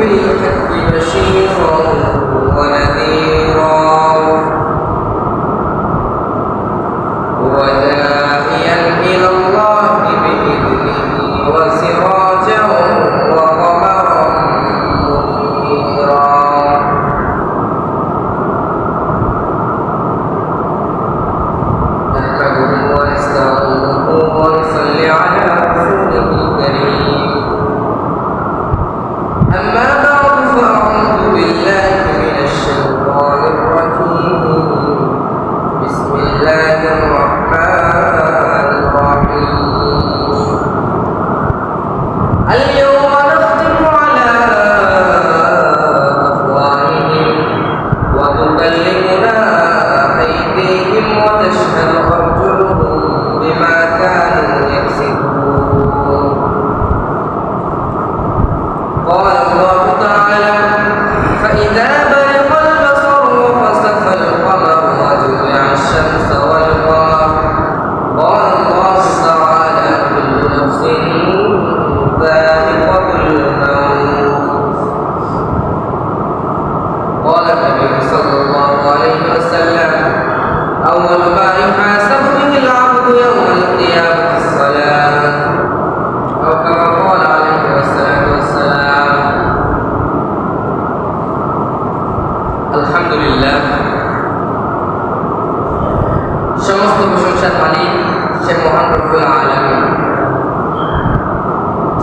We can be the machine.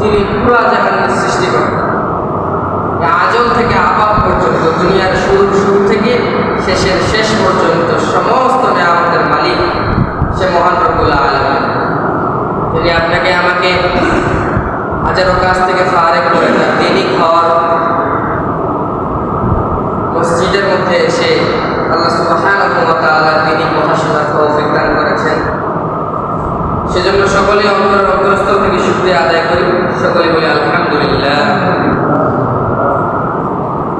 তিনি পুরা জাহানের সৃষ্টিকর্তা এই আজল থেকে আপাত পর্যন্ত, দুনিয়ার শুরু শুরু থেকে শেষের শেষ পর্যন্ত সমস্ত আমাদের মালিক সে মহান রব্বুল আলামিন। তিনি আপনাকে আমাকে হাজারো কাছ থেকে ফারেক করে তার দিনই ঘর, মসজিদের মধ্যে এসে আল্লাহ তাআলার দিনই কথা শোনার তৌফিক দান সেজন্য সকলে অন্তর অন্তরস্থল থেকে শুকরিয়া আদায় করি। সকলে বলি, আলহামদুলিল্লাহ।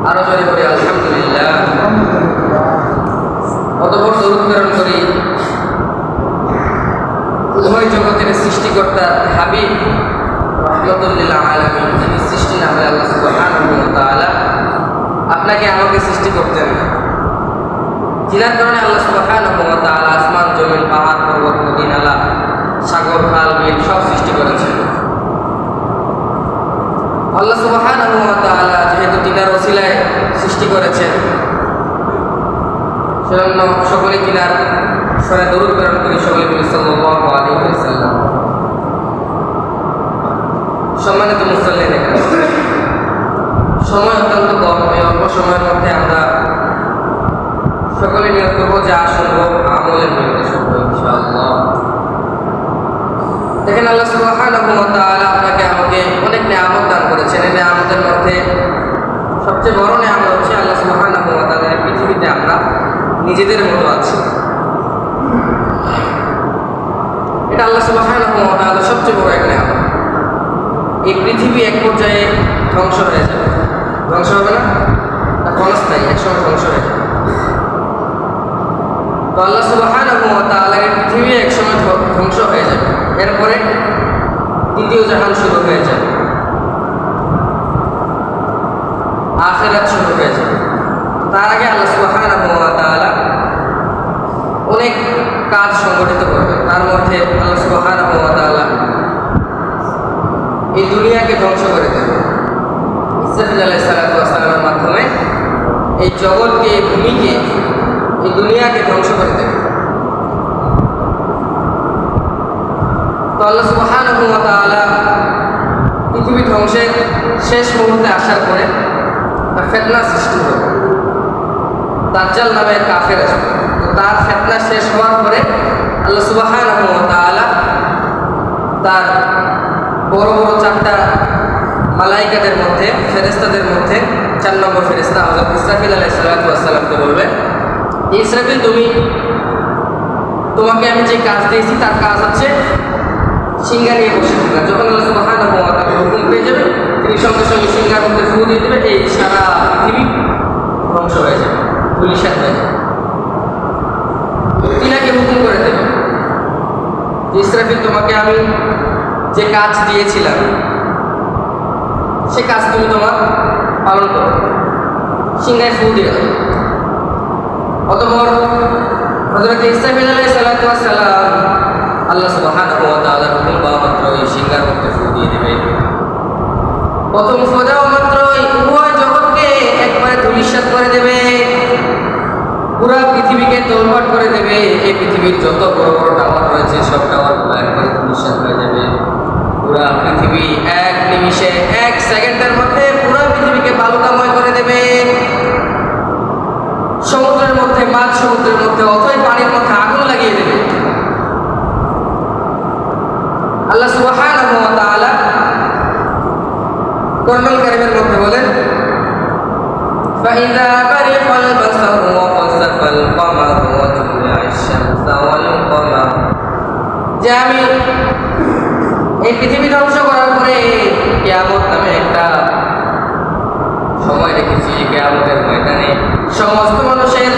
আরও জোরে বলি, আলহামদুলিল্লাহ। অতপর দরুদ প্রেরণ করি। উভয় জগতের সৃষ্টিকর্তা হাবিব রহমতুল্লিল্লাহ সৃষ্টি না হলে আল্লাহ আপনাকে আমাকে সৃষ্টি করতেন। যিনার কারণে আল্লাহ তাআলা আসমান, জমিন, পাহাড়, পর্বত, নদী, নালা সাগর, খাল বিল সব সৃষ্টি করেছেন আল্লাহ তাআলা যেহেতু তিনার ওসিলায় সৃষ্টি করেছেন সেজন্য সকলে তিনার সরে দরুদ প্রেরণ করি সকলে বলি, সাল্লাল্লাহু আলাইহি ওয়াসাল্লাম। সম্মানিত মুসল্লিন সময় অত্যন্ত কম, এই অল্প সময়ের মধ্যে আমরা সকলে নিয়োগ করব, যা সম্ভব আমলের নিয়োগে শুনব ইনশাআল্লাহ। দেখেন আল্লাহ তাআলা আপনাকে আমাকে অনেক নিয়ামত দান করেছেন। এই নিয়ামতের মধ্যে সবচেয়ে বড় নিয়ামত হচ্ছে আল্লাহ এই পৃথিবীতে আমরা নিজেদের মতো আছি। এটা আল্লাহ তাআলা সবচেয়ে বড় এক নিয়ামত। এই পৃথিবী এক পর্যায়ে ধ্বংস হয়ে যাবে। ধ্বংস হবে না? তা ক্ষণস্থায়ী একসময় ধ্বংস হয়ে যাবে। তো আল্লাহ এই পৃথিবী একসময় ধ্ব- ধ্বংস হয়ে যাবে। এরপরে দ্বিতীয় জাহান শুরু হয়ে যাবে আখেরাত শুরু হয়ে যাবে তার আগে আল্লাহ ওয়া অনেক কাজ সংগঠিত করবে। তার মধ্যে আল্লাহ ওয়া এই দুনিয়াকে ধ্বংস করে দেবে। মাধ্যমে এই জগৎকে, এই ভূমিকে, এই দুনিয়াকে ধ্বংস করে দেবে। আল্লাহ তাআলা পৃথিবী ধ্বংসের শেষ মুহূর্তে আসার পরে একটা ফেতনা সৃষ্টি হবে দাজ্জাল নামে কাফের আসবে তো তার ফেতনা শেষ হওয়ার পরে আল্লাহ সুবহানাহু ওয়া তার বড় বড় চারটা মালাইকাদের মধ্যে ফেরেস্তাদের মধ্যে চার নম্বর ফেরেস্তা হজরত ইসরাফিল আলাই সালাতামকে বলবে ইসরাফিল, তুমি, তোমাকে আমি যে কাজ দিয়েছি তার কাজ হচ্ছে সিঙ্গা নিয়ে বসে থাকা যখন আল্লাহ তাআলা হুকুম পেয়ে যাবে, তিনি সঙ্গে সঙ্গে সিঙ্গার মধ্যে ফু দিয়ে দেবে, এই সারা পৃথিবী ধ্বংস হয়ে যাবে পুলিশের হয়ে যাবে। তিনাকে হুকুম করে দেবে ইসরাফিল, তোমাকে আমি যে কাজ দিয়েছিলাম, সে কাজ তুমি তোমার পালন করো। সিংহায় ফু দিয়ে দাও। অতপর হজরত ইসরাফিল আলাই সালাম আল্লাহ সুবহানাহু ওয়া তাআলার হুকুম পাওয়া মাত্র এই সিংহার মধ্যে ফু দিয়ে দেবে। প্রথম ফু দেওয়া মাত্র উভয় জগৎকে একবারে ধূলিসাৎ করে দেবে। পুরা পৃথিবীকে তোলপাট করে দেবে। এই পৃথিবীর যত বড় বড় টাওয়ার রয়েছে, সব টাওয়ারগুলো একবারে ধূলিসাৎ হয়ে যাবে। পুরা পৃথিবী এক নিমিষে, এক সেকেন্ডের মধ্যে পুরা পৃথিবীকে বালুকাময় করে দেবে। সমুদ্রের মধ্যে মাছ সমুদ্রের মধ্যে, অথই পানির মধ্যে আল্লাহ সুবহানাহু ওয়া তাআলা কোরআনুল কারীমের মধ্যে বলেন فإذا برق البصر وخسف القمر وجمع الشمس والقمر যে আমি এই পৃথিবী ধ্বংস করার পরে কেয়ামত নামে একটা সময় রেখেছি কেয়ামতের ময়দানে সমস্ত মানুষের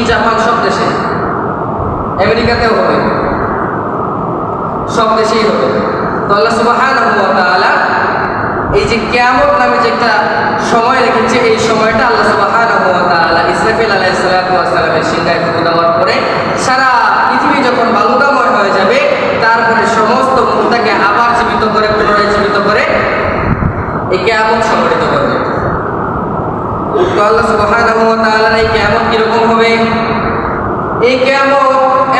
চীন জাপান সব দেশে। আমেরিকাতেও হবে। সব দেশেই হবে। তো আল্লাহ তাআলা এই যে কিয়ামত নামে যে একটা সময় রেখেছে, এই সময়টা আল্লাহ তাআলা ইসরাফিল আলাইহিস সালাতু ওয়াস সালামের সিংহায় ফুঁক দেওয়ার পরে সারা পৃথিবী যখন বালুকাময় হয়ে যাবে, তারপরে সমস্ত মুক্তাকে আবার জীবিত করে, পুনরায় জীবিত করে এই কিয়ামত সংগঠিত আল্লাহ সুবহানাহু ওয়া তাআলার এই কিয়ামত কীরকম হবে? এই কিয়ামত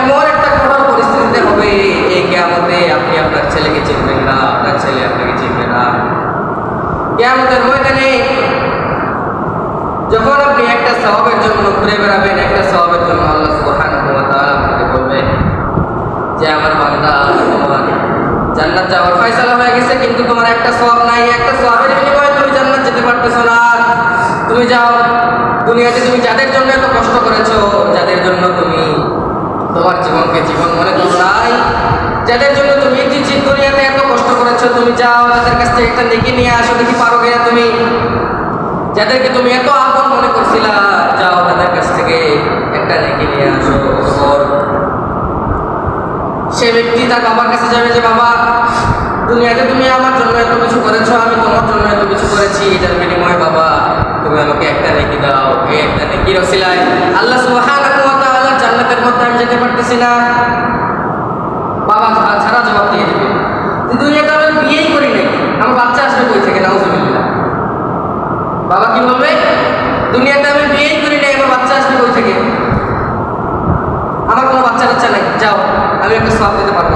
এমন একটা কঠোর পরিস্থিতিতে হবে, এই কিয়ামতে আপনি আপনার ছেলেকে চিনবেন না, আপনার ছেলে আপনাকে চিনবে না। কিয়ামতের যখন আপনি একটা সওয়াবের জন্য ঘুরে বেড়াবেন, একটা সওয়াবের জন্য আল্লাহ সুবহানাহু ওয়া তাআলা আপনাকে বলবেন যে, আমার বান্দা, তোমার জান্নাত যাওয়ার ফয়সালা হয়ে গেছে, কিন্তু তোমার একটা সওয়াব নাই, একটা সওয়াবের বিনিময়ে তুমি জান্নাত যেতে পারতেছো না। তুমি যাও, দুনিয়াতে তুমি যাদের জন্য এত কষ্ট করেছ, যাদের জন্য তুমি তোমার জীবনকে জীবন মনে করো নাই, যাদের জন্য তুমি যে দুনিয়াতে এত কষ্ট করেছ, তুমি যাও, তাদের কাছ থেকে একটা নেকি নিয়ে আসো, দেখি পারো কিনা তুমি। যাদেরকে তুমি এত আপন মনে করছিলা, যাও, তাদের কাছ থেকে একটা নেকি নিয়ে আসো সে ব্যক্তি তার বাবার কাছে যাবে যে, বাবা, দুনিয়াতে তুমি আমার জন্য এত কিছু করেছ, আমি তোমার জন্য এত কিছু করেছি, এটার বিনিময়ে বাবা আমাকে একটা নেকি দাও। একটা আল্লাহ সুবহানাহু ওয়া তাআলা জান্নাতের মধ্যে আমি যেতে পারতেছি না। বাবা ছাড়া জবাব দিয়ে দেবে। দুনিয়াতে আমি বিয়েই করি নাই। আমার বাচ্চা আসবে কই থেকে? নাউজুবিল্লাহ। বাবা কি বলবে? দুনিয়াতে আমি বিয়েই করি নাই, আমার বাচ্চা আসবে কই থেকে? আমার কোনো বাচ্চা কাচ্চা নাই। যাও, আমি একটা সব দিতে পারব।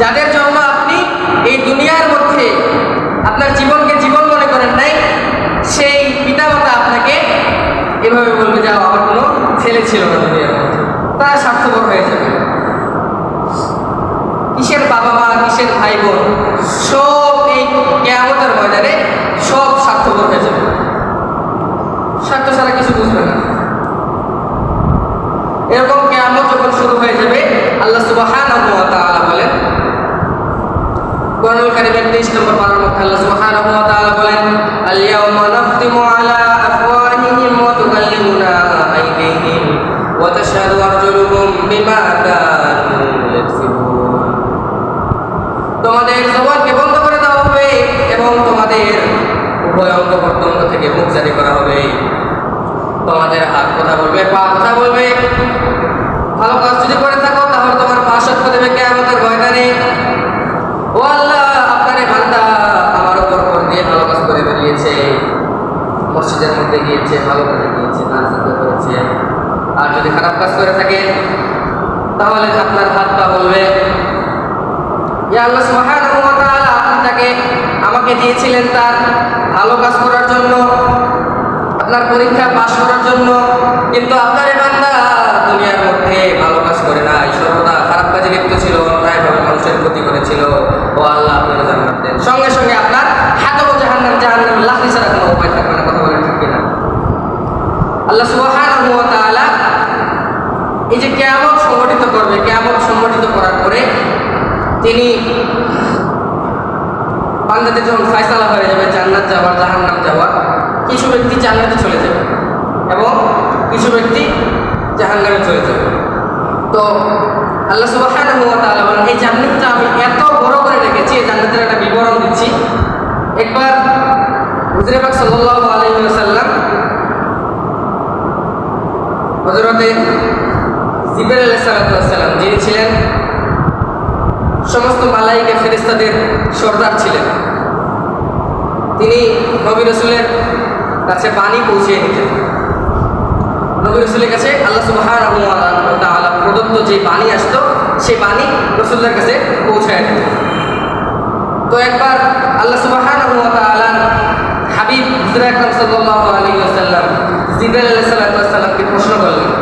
যাদের জন্য আপনি এই দুনিয়ার মধ্যে আপনার জীবনকে জীবন মনে করেন নাই সেই পিতামাতা আপনাকে এভাবে বলবে যাও আমার কোনো ছেলে ছিল না দুনিয়ার মধ্যে। তারা স্বার্থপর হয়ে যাবে কিসের বাবা মা, কিসের ভাই বোন, সব এই কেয়ামতের ময়দানে সব স্বার্থপর হয়ে যাবে। স্বার্থ ছাড়া কিছু বুঝবে না। এরকম কেয়ামত যখন শুরু হয়ে যাবে, আল্লাহ তাআলা বলেন, কোরআনুল কারীমের 23 নম্বর পারার মধ্যে আল্লাহ তাআলা বলেন আল ইয়াউমা নাখতিমু আলা بما كانوا يكسبون তোমাদের জবানকে বন্ধ করে দেওয়া হবে এবং তোমাদের উভয় অঙ্গ প্রত্যঙ্গ থেকে মুখ জারি করা হবে তোমাদের হাত কথা বলবে পা কথা বলবে ভালো কাজ যদি করে থাকো তাহলে তোমার পা সত্য দেবে কেমতের ময়দানে ও আল্লাহ আপনার এই বান্দা আমার উপর উপর দিয়ে ভালো কাজ করে বেরিয়েছে মসজিদের মধ্যে গিয়েছে ভালো কাজে গিয়েছে নাচ গান করেছে আর যদি খারাপ কাজ করে থাকে, তাহলে আপনার হাত পা বলবে আল্লাহ সুবহানাহু ওয়া তাআলা, আপনি তাকে আমাকে দিয়েছিলেন তার ভালো কাজ করার জন্য, আপনার পরীক্ষা পাশ করার জন্য, কিন্তু আপনার বান্দা দুনিয়ার মধ্যে ভালো কাজ করে নাই। সর্বদা খারাপ কাজে লিপ্ত ছিল, অন্যায়ভাবে মানুষের ক্ষতি করেছিল। ও আল্লাহ আপনাকে জান্নাত দেন। সঙ্গে সঙ্গে আপনার হাতও জাহান্নাম জাহান্নাম লাখি ছাড়া কোনো উপায় থাকবে না, কথা বলে ঠিক কিনা? আল্লাহ এই যে কেয়ামত সংগঠিত করবে, কেয়ামত সংগঠিত করার পরে তিনি বান্দাদের যখন ফায়সালা হয়ে যাবে, জান্নাত যাওয়ার, জাহান্নাম যাওয়ার, কিছু ব্যক্তি জান্নাতে চলে যাবে এবং কিছু ব্যক্তি জাহান্নামে চলে যাবে। তো আল্লাহ তাআলা এই জান্নাতটা আমি এত বড় করে রেখেছি, এই জান্নাতের একটা বিবরণ দিচ্ছি। একবার হুজুরে পাক সাল্লাল্লাহু আলাইহি ওয়াসাল্লাম হযরতে জিবরাইল আলাইহিস সালাম যিনি ছিলেন, সমস্ত মালাইকা ফেরেস্তাদের সর্দার ছিলেন। তিনি নবী রসুলের কাছে পানি পৌঁছে নিতেন নবী রসুলের কাছে আল্লাহ তাআলা প্রদত্ত যে পানি আসতো, সেই পানি রসুলের কাছে পৌঁছায় দিত তো একবার আল্লাহ তাআলা হাবিব হুজুর আকরাম সাল্লাল্লাহু আলাইহি ওয়াসাল্লাম জিবরাইল আলাইহিস প্রশ্ন করলেন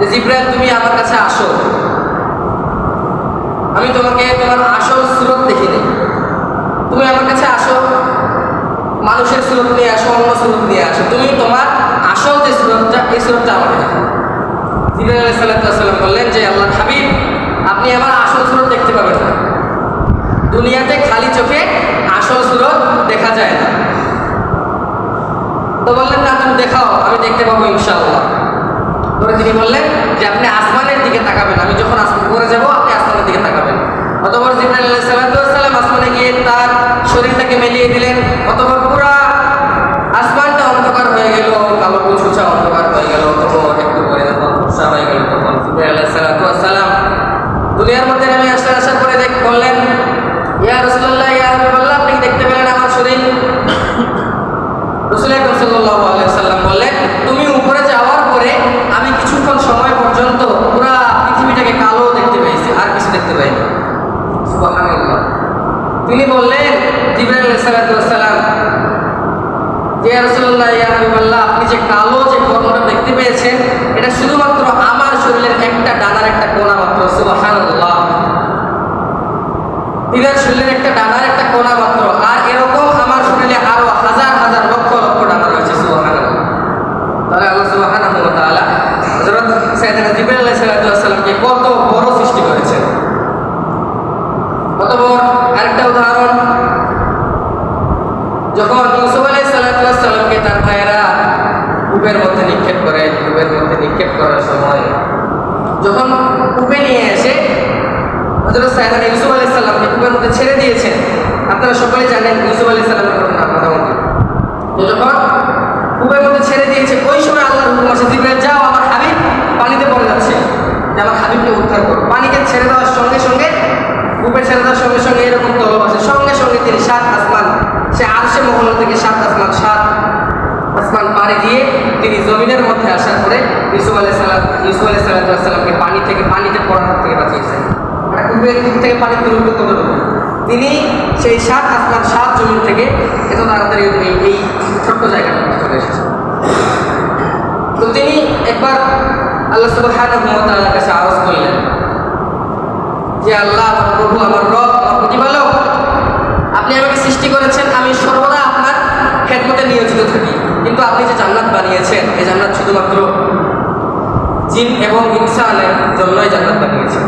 যে জিব্রাইল, তুমি আমার কাছে আসো। আমি তোমাকে তোমার আসল সুরত দেখি নেই তুমি আমার কাছে আসো, মানুষের সুরত নিয়ে আসো, অন্য সুরত নিয়ে আসো। তুমি তোমার আসল যে সুরতটা, এই সুরতটা দেখো জিবরাইল বললেন যে, আল্লাহ হাবিব, আপনি আমার আসল সুরত দেখতে পাবেন না। দুনিয়াতে খালি চোখে আসল সুরত দেখা যায় না। তো বললেন, না, তুমি দেখাও, আমি দেখতে পাবো ইনশাআল্লাহ। পরে তিনি বললেন যে আপনি আসমানের দিকে তাকাবেন। আমি যখন আসমান করে যাব, আপনি আসমানের দিকে তাকাবেন। অতপর জিবরাইল আলাইহিস সালাম আসমানে গিয়ে তার শরীরটাকে মেলিয়ে দিলেন। অতপর পুরা আসমানটা অন্ধকার হয়ে গেল কালো কুচুচা অন্ধকার হয়ে গেল অতপর একটু পরে যখন ফর্সা হয়ে গেল তখন জিবরাইল আলাইহিস সালাম দুনিয়ার মধ্যে নেমে আসলেন আসার পরে দেখ বললেন ইয়া রাসূলুল্লাহ ইয়া হাবিবাল্লাহ আপনি কি দেখতে পেলেন আমার শরীর রসুল আকরম সাল্লাল্লাহু আলাইহি সাল্লাম বললেন তুমি উপরে যাওয়ার পরে আমি কিছুক্ষণ সময় পর্যন্ত পুরা পৃথিবীটাকে কালো দেখতে পেয়েছি আর কিছু দেখতে পাইনি সুবহানাল্লাহ তিনি বললেন জিবরাইল আলাইহিস সালাম আপনি যে কালো যে কর্মটা দেখতে পেয়েছেন, এটা শুধুমাত্র আমার শরীরের একটা ডানার একটা কোনা মাত্র, সুবহানাল্লাহ। তিনার শরীরের একটা ডানার একটা কোনা মাত্র আর এরকম আমার শরীরে আরও হাজার হাজার লক্ষ লক্ষ ডানা রয়েছে সুবহানাল্লাহ তাহলে আল্লাহ সুবহানাহু ওয়া তাআলা হযরত সাইয়েদনা জিবরাইল আলাইহিস সালামকে কত বড় সৃষ্টি করেছেন কত বড় আরেকটা উদাহরণ যখন ইউসুফ আলাইহিস সালামকে তার ভাইয়েরা কূপের মধ্যে নিক্ষেপ করে কূপের মধ্যে নিক্ষেপ করার সময়। যখন কূপে নিয়ে এসে হজরত সাইদান ইউসুফ আলাইহিস সালামকে কূপের মধ্যে ছেড়ে দিয়েছেন, আপনারা সকলে জানেন ইউসুফ আলাইহিস সালামের ঘটনা মোটামুটি তো যখন কূপের মধ্যে ছেড়ে দিয়েছে, ওই সময় আল্লাহর হুকুম আসে জিব্রাইল, যাও, আমার হাবিব পানিতে পড়ে যাচ্ছে। যে আমার হাবিবকে উদ্ধার করো। পানিকে ছেড়ে দেওয়ার সঙ্গে সঙ্গে কূপে ছেড়ে দেওয়ার সঙ্গে সঙ্গে এরকম তলব আসে সঙ্গে সঙ্গে তিনি সাত আসমান, সে আরশে মহল থেকে সাত আসমান, সাত আসমান পাড়ি দিয়ে তিনি জমিনের মধ্যে আসার পরে ইউসুফ আলাইহিস সালাম, ইউসুফ আলাইহিস সালামকে পানি থেকে, পানিতে পড়ার থেকে বাঁচিয়েছেন। মানে কূপের দিক থেকে পানি তুলব কতটুকু তিনি সেই সাত আসমান, সাত জমিন থেকে এত তাড়াতাড়ি এই ছোট্ট জায়গাটা চলে এসেছেন। তো তিনি একবার আল্লাহ তাআলার কাছে আওয়াজ করলেন যে, আল্লাহ প্রভু, আমার রব প্রতিপালক, আপনি আমাকে সৃষ্টি করেছেন, আমি সর্বদা আপনার খেদমতে নিয়োজিত থাকি। কিন্তু আপনি যে জান্নাত বানিয়েছেন, এই জান্নাত শুধুমাত্র জিন এবং ইনসানের জন্যই জান্নাত বানিয়েছেন।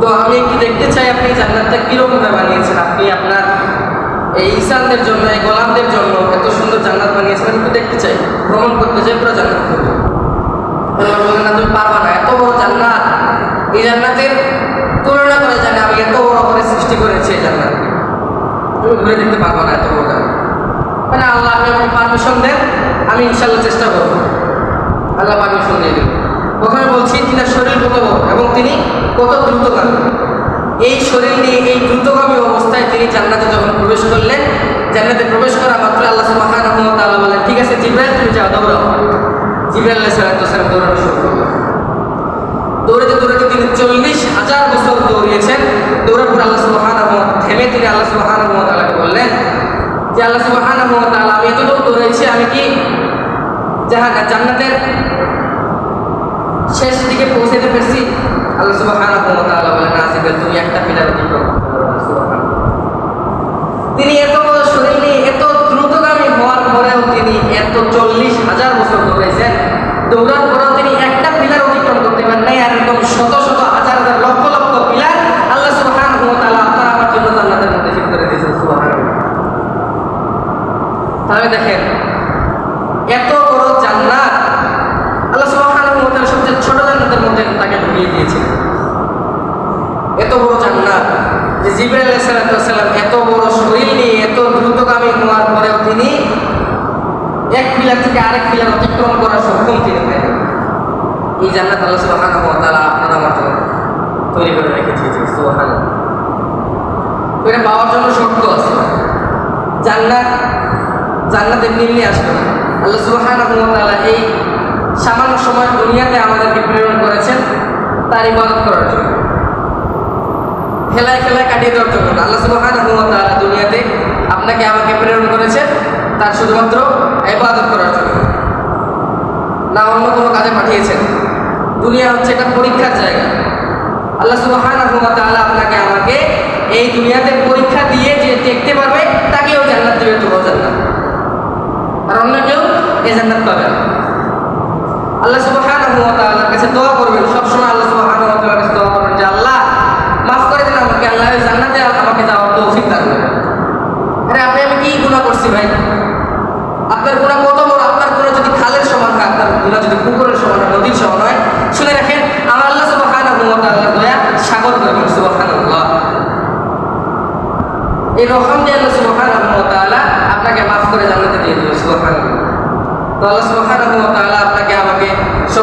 তো আমি একটু দেখতে চাই আপনি জান্নাতটা কীরকমভাবে বানিয়েছেন? আপনি আপনার এই ইনসানদের জন্য, এই গোলামদের জন্য এত সুন্দর জান্নাত বানিয়েছেন একটু দেখতে চাই। ভ্রমণ করতে চাই পুরো জান্নাত বললেন, না, তুমি পারবা না, এত বড় জান্নাত। ওই জান্নাতের তুলনা করে জানে আমি এত বড় করে সৃষ্টি করেছি এই জান্নাতকে। আমি ঘুরে দেখতে পারব না এত বড় জান্নাত। মানে আল্লাহ আপনি আমাকে পারমিশন দেন? আমি ইনশাল্লাহ চেষ্টা করব। আল্লাহ পারমিশন দিয়ে দেবেন। প্রথমে বলছি, তিনার শরীর কত এবং তিনি কত দ্রুতগামী? এই শরীর নিয়ে এই দ্রুতগামী অবস্থায় তিনি জান্নাতে যখন প্রবেশ করলেন, জান্নাতে প্রবেশ করা মাত্র আল্লাহ ওয়া তাআলা বলেন, ঠিক আছে, জিব্রাইল, তুমি যাও, দৌড়াও। জিব্রাইল সালাম দৌড়ানো শুরু করলেন দৌড়াতে দৌড়াতে তিনি চল্লিশ হাজার বছর দৌড়িয়েছেন। দৌড়ার পর আল্লাহ সুবহানাহু ওয়া থেমে তিনি আল্লাহ তাআলাকে বললেন যে আল্লাহ সুবহানাহু ওয়া তাআলা আমি এতটুকু দৌড়েছি আমি কি জাহান জান্নাতের শেষ দিকে পৌঁছাতে পেরেছি? আল্লাহ সুবহানাহু ওয়া তাআলা বলেন জিব্রাইল তুমি একটা পিলার অতিক্রম তিনি এত শরীর এত দ্রুতগামী হওয়ার পরেও তিনি এত চল্লিশ হাজার বছর দৌড়াইছেন। দৌড়ার পরেও তিনি একটা পিলার অতিক্রম করতে পারেন নাই, আর এরকম শত শত হাজার হাজার লক্ষ লক্ষ পিলার আল্লাহ সুবহানাহু ওয়া তাআলা আপনার আমার জন্য জান্নাতের মধ্যে ফিট করে দিয়েছেন সুবহানাল্লাহ তাহলে দেখেন এত বড় জান্নাত আল্লাহ সুবহানাহু ওয়া তাআলা সবচেয়ে ছোট জান্নাতের মধ্যে তাকে ঢুকিয়ে দিয়েছিলেন এত বড় জান্নাত যে জিব্রাইল আলাইহিস সালাম এত বড় শরীর নিয়ে এত দ্রুতগামী হওয়ার পরেও তিনি এক পিলার পিলার অতিক্রম করার সক্ষম তিনি পেলেন এই জান্নাত আল্লাহ সুবহানাহু ওয়া তাআলা আপনার আমার জন্য তৈরি করে রেখেছে সুবহানাল্লাহ। তো এটা পাওয়ার জন্য শর্ত আছে। জান্নাত জান্নাত এমনি এমনি আসবে আল্লাহ তাআলা এই সামান্য সময় দুনিয়াতে আমাদেরকে প্রেরণ করেছেন, তার ইবাদত করার জন্য। খেলায় খেলায় কাটিয়ে দেওয়ার জন্য। আল্লাহ তাআলা দুনিয়াতে আপনাকে আমাকে প্রেরণ করেছেন, তার শুধুমাত্র ইবাদত করার জন্য। না অন্য কোনো কাজে পাঠিয়েছেন। দুনিয়া হচ্ছে একটা পরীক্ষার জায়গা। আল্লাহ তাআলা আপনাকে আমাকে এই দুনিয়াতে পরীক্ষা দিয়ে যে দেখতে পারবে, তাকেও জান্নাত দেবে তো জান্নাত। আর অন্য কেউ এই জান্নাত পাবে আল্লাহ ওয়া তাআলার কাছে দোয়া করবেন। সবসময় আল্লাহ তাআলার কাছে দোয়া করবেন যে, আল্লাহ, মাফ করে দিন আমাকে। আল্লাহ জান্নাতে আমাকে যাওয়ার দান করুন। আরে, আপনি আমি কি গুনাহ করছি ভাই? আপনার গুনাহ কত বড় আপনার গুনাহ যদি খালের সমান গুনাহ যদি পুকুরের সমান হয় নদীর সমান হয়, শুনে রাখেন, আমার আল্লাহ সুবাহ সাগর করবেন সুবাহ এই দিয়ে আল্লাহ আপনাকে মাফ করে জানাতে দিয়ে দেবে সুবাহ তো আল্লাহ আপনাকে আমাকে সব